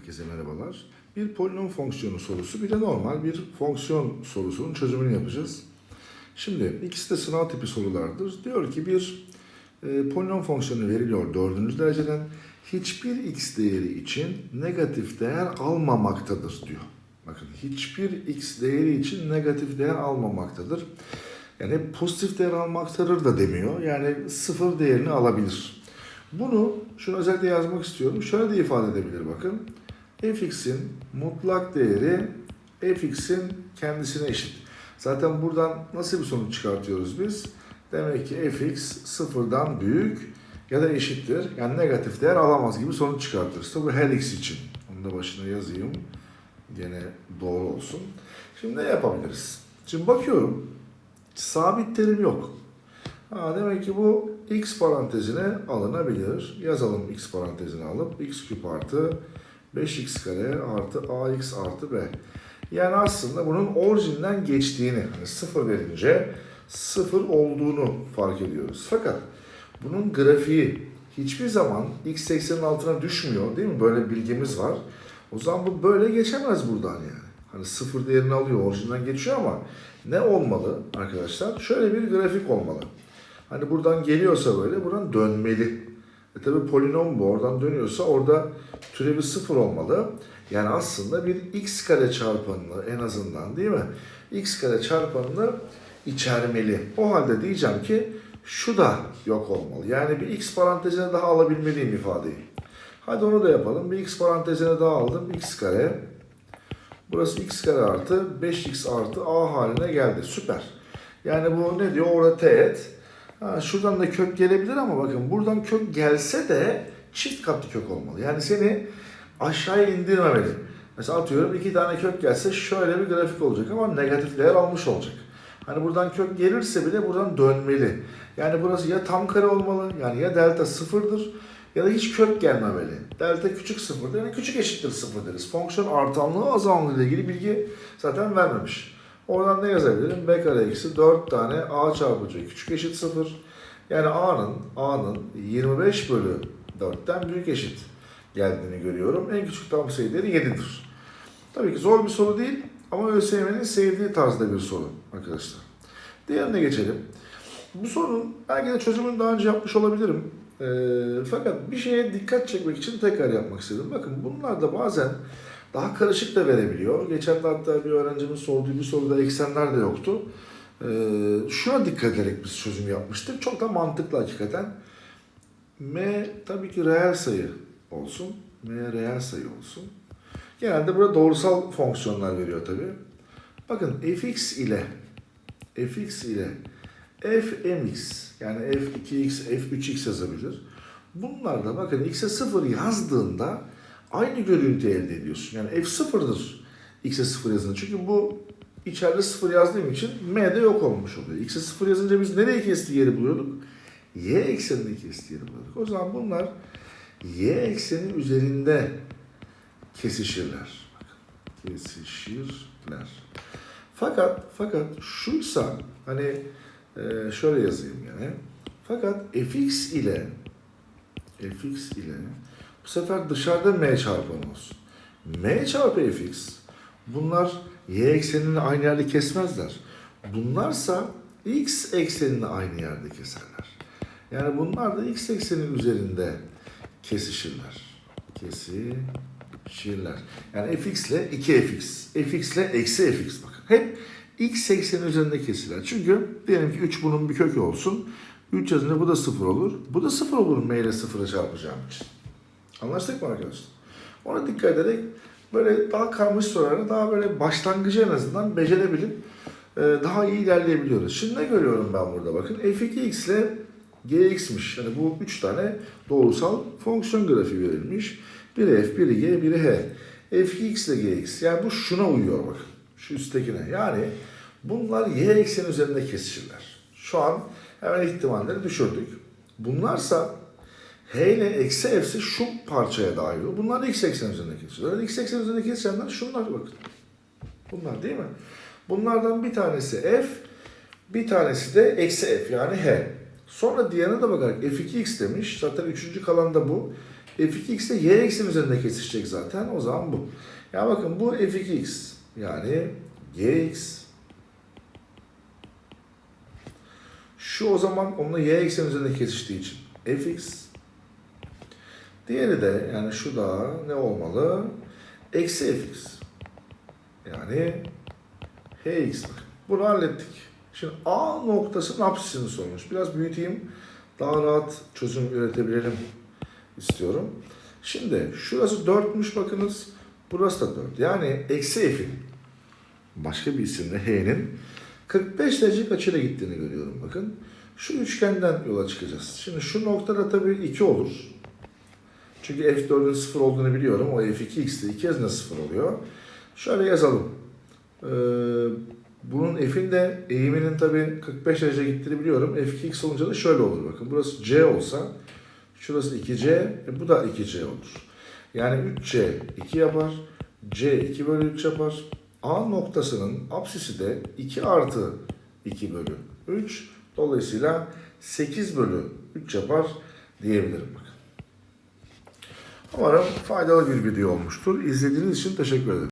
Herkese merhabalar. Bir polinom fonksiyonu sorusu bir de normal bir fonksiyon sorusunun çözümünü yapacağız. Şimdi ikisi de sınav tipi sorulardır. Diyor ki bir e, polinom fonksiyonu veriliyor dördüncü dereceden. Hiçbir x değeri için negatif değer almamaktadır diyor. Bakın hiçbir x değeri için negatif değer almamaktadır. Yani pozitif değer almaktadır da demiyor. Yani sıfır değerini alabilir. Bunu şunu özellikle yazmak istiyorum. Şöyle de ifade edebilir bakın. Fx'in mutlak değeri fx'in kendisine eşit. Zaten buradan nasıl bir sonuç çıkartıyoruz biz? Demek ki fx sıfırdan büyük ya da eşittir. Yani negatif değer alamaz gibi sonuç çıkartırız. Tabi her x için. Onu da başına yazayım. Gene doğru olsun. Şimdi ne yapabiliriz? Şimdi bakıyorum. Sabit terim yok. Ha, demek ki bu x parantezine alınabilir. Yazalım x parantezine alıp x küp artı 5x kare artı ax artı b. Yani aslında bunun orijinden geçtiğini, hani sıfır verince sıfır olduğunu fark ediyoruz. Fakat bunun grafiği hiçbir zaman x eksenin altına düşmüyor değil mi? Böyle bilgimiz var. O zaman bu böyle geçemez buradan yani. Hani sıfır değerini alıyor, orijinden geçiyor ama ne olmalı arkadaşlar? Şöyle bir grafik olmalı. Hani buradan geliyorsa böyle buradan dönmeli. E tabi polinom bu oradan dönüyorsa orada türevi sıfır olmalı. Yani aslında bir x kare çarpanını en azından değil mi? x kare çarpanını içermeli. O halde diyeceğim ki şu da yok olmalı. Yani bir x parantezine daha alabilmeliyim ifadeyi. Hadi onu da yapalım. Bir x parantezine daha aldım. x kare. Burası x kare artı 5x artı a haline geldi. Süper. Yani bu ne diyor? Orada teğet. Ha, şuradan da kök gelebilir ama bakın buradan kök gelse de çift katlı kök olmalı. Yani seni aşağıya indirmemeli. Mesela atıyorum iki tane kök gelse şöyle bir grafik olacak ama negatif değer almış olacak. Hani buradan kök gelirse bile buradan dönmeli. Yani burası ya tam kare olmalı yani ya delta sıfırdır ya da hiç kök gelmemeli. Delta küçük sıfırdır yani küçük eşittir sıfır deriz. Fonksiyon artanlığı azamlığı ile ilgili bilgi zaten vermemiş. Oradan ne yazabilirim? B kare eksi 4 tane A çarpı C küçük eşit 0. Yani A'nın A'nın 25 bölü 4'ten büyük eşit geldiğini görüyorum. En küçük tam sayı değeri 7'dir. Tabii ki zor bir soru değil ama ÖSYM'nin sevdiği tarzda bir soru arkadaşlar. Diğerine geçelim. Bu sorunun belki de çözümünü daha önce yapmış olabilirim. Ee, fakat bir şeye dikkat çekmek için tekrar yapmak istedim. Bakın bunlar da bazen daha karışık da verebiliyor. Geçen de hatta bir öğrencimin sorduğu bir soruda eksenler de yoktu. Ee, şuna dikkat ederek biz çözüm yapmıştık. Çok da mantıklı hakikaten. M tabii ki reel sayı olsun. M reel sayı olsun. Genelde burada doğrusal fonksiyonlar veriyor tabii. Bakın fx ile fx ile fmx yani f2x, f3x yazabilir. Bunlar da bakın x'e 0 yazdığında aynı görüntü elde ediyorsun. Yani f sıfırdır x'e 0 yazınca. Çünkü bu içeride 0 yazdığım için m'de yok olmuş oluyor. x'e 0 yazınca biz nereye kestiği yeri buluyorduk? y eksenini kestiği yeri buluyorduk. O zaman bunlar y ekseni üzerinde kesişirler. Kesişirler. Fakat fakat şuysa hani e, şöyle yazayım yani. Fakat fx ile fx ile bu sefer dışarıda m çarpanı olsun. m çarpı fx bunlar y eksenini aynı yerde kesmezler. Bunlarsa x eksenini aynı yerde keserler. Yani bunlar da x eksenin üzerinde kesişirler. Kesişirler. Yani fx ile 2fx, fx ile eksi fx bakın. Hep x eksenin üzerinde kesirler. Çünkü diyelim ki 3 bunun bir kökü olsun. 3 yazınca bu da 0 olur. Bu da 0 olur m ile 0'a çarpacağım için. Anlaştık mı arkadaşlar? Ona dikkat ederek böyle daha karmaşık soruları daha böyle başlangıcı en azından becerebilip e, daha iyi ilerleyebiliyoruz. Şimdi ne görüyorum ben burada bakın. f2x ile gx'miş. Yani bu 3 tane doğrusal fonksiyon grafiği verilmiş. Biri f, biri g, biri h. f2x ile gx. Yani bu şuna uyuyor bakın. Şu üsttekine. Yani bunlar y ekseni üzerinde kesişirler. Şu an hemen ihtimalleri düşürdük. Bunlarsa h ile eksi f'si şu parçaya dahil oluyor. Bunlar da x eksen üzerinde kesişiyorlar. Yani x eksen üzerinde kesişenler şunlar bakın. Bunlar değil mi? Bunlardan bir tanesi f, bir tanesi de eksi f yani h. Sonra diğerine de bakarak f2x demiş. Zaten üçüncü kalan da bu. f2x de y eksen üzerinde kesişecek zaten. O zaman bu. Ya bakın bu f2x yani gx şu o zaman onunla y eksen üzerinde kesiştiği için fx diğeri de yani şu da ne olmalı? Eksi fx. Yani hx bakın. Bunu hallettik. Şimdi A noktasının apsisini sormuş. Biraz büyüteyim. Daha rahat çözüm üretebilelim istiyorum. Şimdi şurası 4'müş bakınız. Burası da 4. Yani eksi f'in başka bir isimle h'nin 45 derece açıyla gittiğini görüyorum bakın. Şu üçgenden yola çıkacağız. Şimdi şu noktada tabii 2 olur. Çünkü f4'ün 0 olduğunu biliyorum. O f2x'te 2 yazınca 0 oluyor. Şöyle yazalım. Ee, bunun f'in de eğiminin tabii 45 derece gittiğini biliyorum. f2x olunca da şöyle olur bakın. Burası c olsa şurası 2c, e bu da 2c olur. Yani 3c 2 yapar, c 2 bölü 3 yapar. A noktasının apsisi de 2 artı 2 bölü 3. Dolayısıyla 8 bölü 3 yapar diyebilirim. Bakın. Umarım faydalı bir video olmuştur. İzlediğiniz için teşekkür ederim.